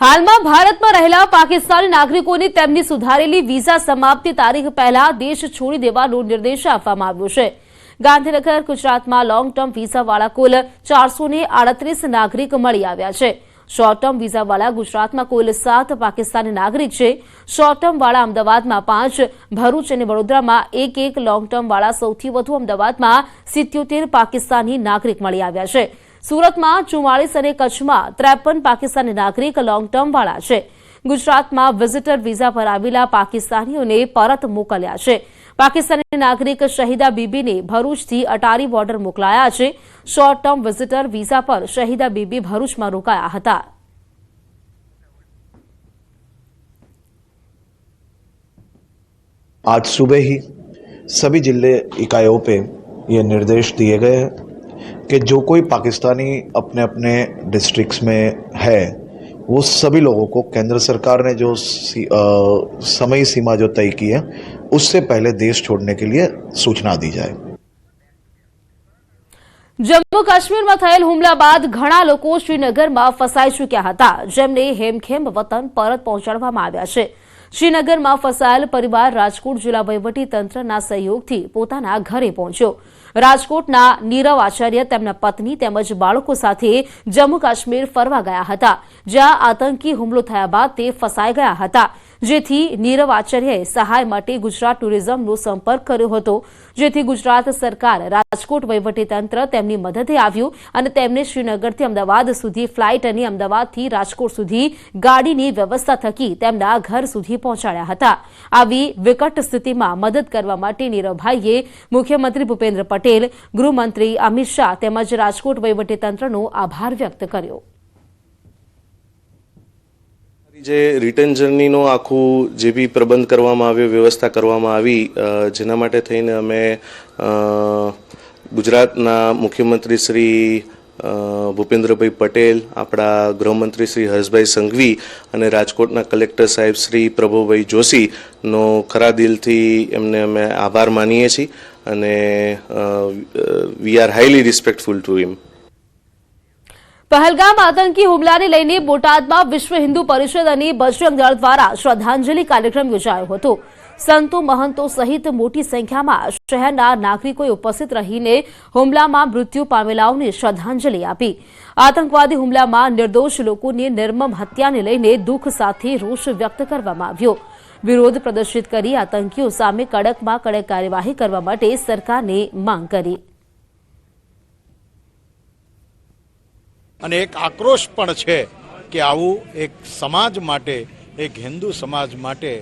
હાલમાં ભારતમાં રહેલા પાકિસ્તાની નાગરિકોને તેમની સુધારેલી વિઝા સમાપ્તિ તારીખ પહેલા દેશ છોડી દેવાનો નિર્દેશ આપવામાં આવ્યો છે. ગાંધીનગર, ગુજરાતમાં લોંગ ટર્મ વિઝાવાળા કુલ ચારસો નાગરિક મળી આવ્યા છે. શોર્ટ ટર્મ વિઝાવાળા ગુજરાતમાં કુલ સાત પાકિસ્તાની નાગરિક છે. શોર્ટ ટર્મવાળા અમદાવાદમાં પાંચ, ભરૂચ અને વડોદરામાં એક એક લોંગ ટર્મવાળા સૌથી વધુ અમદાવાદમાં સિત્યોતેર પાકિસ્તાની નાગરિક મળી આવ્યા છે. સુરતમાં ચુમ્માળીસ અને કચ્છમાં ત્રેપન પાકિસ્તાની નાગરિક લોંગ ટર્મ વાળા છે ગુજરાતમાં વિઝિટર વિઝા પર આવેલા પાકિસ્તાનીઓને પરત મોકલ્યા છે પાકિસ્તાની નાગરિક શહીદા બીબીને ભરૂચથી અટારી બોર્ડર મોકલાયા છે શોર્ટ ટર્મ વિઝિટર વિઝા પર શહીદા બીબી ભરૂચમાં રોકાયા હતા आज सुबह ही सभी जिले इकाइयों पे ये निर्देश दिए गए हैं कि जो कोई पाकिस्तानी अपने अपने डिस्ट्रिक्ट्स में है वो सभी लोगों को केंद्र सरकार ने जो सी, अ, समय सीमा जो तय की है उससे पहले देश छोड़ने के लिए सूचना दी जाए જમ્મુ કાશ્મીરમાં થયેલ હુમલા બાદ ઘણા લોકો શ્રીનગરમાં ફસાઈ ચૂક્યા હતા જેમને હેમખેમ વતન પરત પહોંચાડવામાં આવ્યા છે શ્રીનગરમાં ફસાયેલ પરિવાર રાજકોટ જિલ્લા તંત્રના સહયોગથી પોતાના ઘરે પહોંચ્યો. રાજકોટના નીરવ આચાર્ય, તેમના પત્ની તેમજ બાળકો સાથે જમ્મુ કાશ્મીર ફરવા ગયા હતા, જ્યાં આતંકી હુમલો થયા બાદ તે ફસાઈ ગયા હતા. જેથી નીરવ આચાર્યએ સહાય માટે ગુજરાત ટુરિઝમનો સંપર્ક કર્યો હતો. જેથી ગુજરાત સરકાર રાજકોટ વહીવટીતંત્ર તેમની મદદે આવ્યું અને તેમને શ્રીનગરથી અમદાવાદ સુધી ફ્લાઇટ અને અમદાવાદથી રાજકોટ સુધી ગાડીની વ્યવસ્થા થકી તેમના ઘર સુધી પહોંચાડ્યા હતા. આવી વિકટ સ્થિતિમાં મદદ કરવા માટે નીરવભાઈએ મુખ્યમંત્રી ભૂપેન્દ્ર પટેલ, ગૃહમંત્રી અમિત શાહ તેમજ રાજકોટ વહીવટીતંત્રનો આભાર વ્યક્ત કર્યો. જે રિટર્ન જર્નીનો આખું જે બી પ્રબંધ કરવામાં આવ્યો, વ્યવસ્થા કરવામાં આવી જેના માટે થઈને અમે ગુજરાતના મુખ્યમંત્રી શ્રી ભૂપેન્દ્રભાઈ પટેલ, આપણા ગૃહમંત્રી શ્રી હર્ષભાઈ સંઘવી અને રાજકોટના કલેક્ટર સાહેબ શ્રી પ્રભુભાઈ જોશીનો ખરા દિલથી એમને અમે આભાર માનીએ છીએ અને we are highly respectful to him. Pahalgam આતંકી હુમલાને લઈને બોટાદમાં વિશ્વ હિન્દુ પરિષદ અને બજરંગ દળ દ્વારા શ્રદ્ધાંજલિ કાર્યક્રમ યોજાયો હતો. સંતો મહંતો સહિત મોટી સંખ્યામાં શહેરના નાગરિકોએ ઉપસ્થિત રહીને હુમલામાં મૃત્યુ પામેલાઓને શ્રદ્ધાંજલિ આપી. આતંકવાદી હુમલામાં નિર્દોષ લોકોની નિર્મમ હત્યાને લઈને દુઃખ સાથે રોષ વ્યક્ત કરવામાં આવ્યો. વિરોધ પ્રદર્શિત કરી આતંકીઓ સામે કડકમાં કડક કાર્યવાહી કરવા માટે સરકારને માંગ કરી. અને એક આક્રોશ પણ છે કે આવું એક સમાજ માટે, એક હિન્દુ સમાજ માટે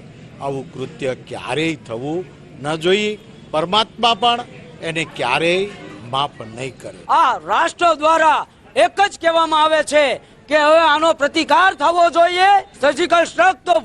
આવું કૃત્ય ક્યારેય થવું ન જોઈએ. પરમાત્મા પણ એને ક્યારેય માફ નહીં કરે. આ રાષ્ટ્ર દ્વારા એક જ કહેવામાં આવે છે કે હવે આનો પ્રતિકાર થવો જોઈએ. સર્જિકલ સ્ટ્રક તો